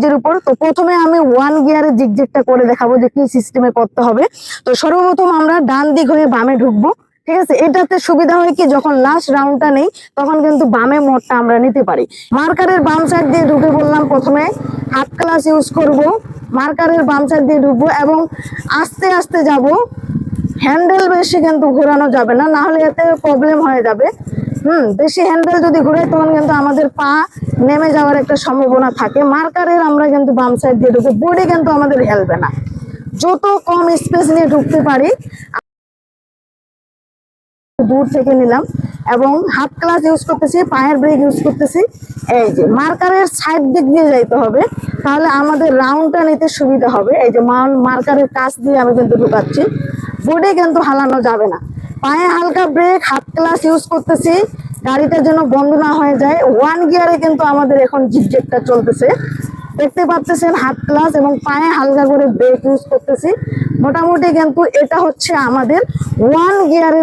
নিজের উপর। তো প্রথমে আমি ওয়ান গিয়ারের জিগজেগটা করে দেখাবো যে কি সিস্টেমে করতে হবে। তো সর্বপ্রথম আমরা ডান দিক হয়ে বামে ঢুকবো, ঠিক আছে? এটাতে সুবিধা হয় কি, যখন লাস্ট রাউন্ডটা নেই, তখন কিন্তু বামে মোড়টা আমরা নিতে পারি। মার্কারের বাম সাইড দিয়ে ঢুকে বললাম প্রথমে হাফ ক্লাস ইউজ করব, মার্কারের বাম সাইড দিয়ে ঢুকবো এবং আস্তে আস্তে যাব। হ্যান্ডেল বেশি কিন্তু ঘোরানো যাবে না না হলে এতে প্রবলেম হয়ে যাবে। হুম, বেশি হ্যান্ডেল যদি ঘুরে তখন কিন্তু আমাদের পা নেমে যাওয়ার একটা সম্ভাবনা থাকে। মার্কারের আমরা কিন্তু বাম সাইড দিয়ে ঢুকবো। বডি কিন্তু আমাদের হেলবে না। যত কম স্পেস নিয়ে ঢুকতে পারি দূর থেকে নিলাম এবং হাফ ক্লাস ইউজ করতেছি, পায়ের ব্রেক ইউজ করতেছি। এই যে, মার্কারের সাইড দিক দিয়ে যাইতে হবে, তাহলে আমাদের রাউন্ডটা নিতে সুবিধা হবে। এই যে মার্কারের কাছ দিয়ে আমি কিন্তু ঢুকাচ্ছি। বোর্ডে কিন্তু হালানো যাবে না। পায়ে হালকা ব্রেক হাফ ক্লাস ইউজ করতেছি। গাড়িটা যেন বন্ধ না হয়ে যায়। ওয়ান গিয়ারে কিন্তু আমাদের এখন জিপজেটটা চলতেছে। দেখতে পাচ্ছেন, হাত ক্লাস এবং পায়ে হালকা করে ব্রেক ইউজ করতেছি। মোটামুটি কিন্তু এটা হচ্ছে আমাদের ওয়ান গিয়ারের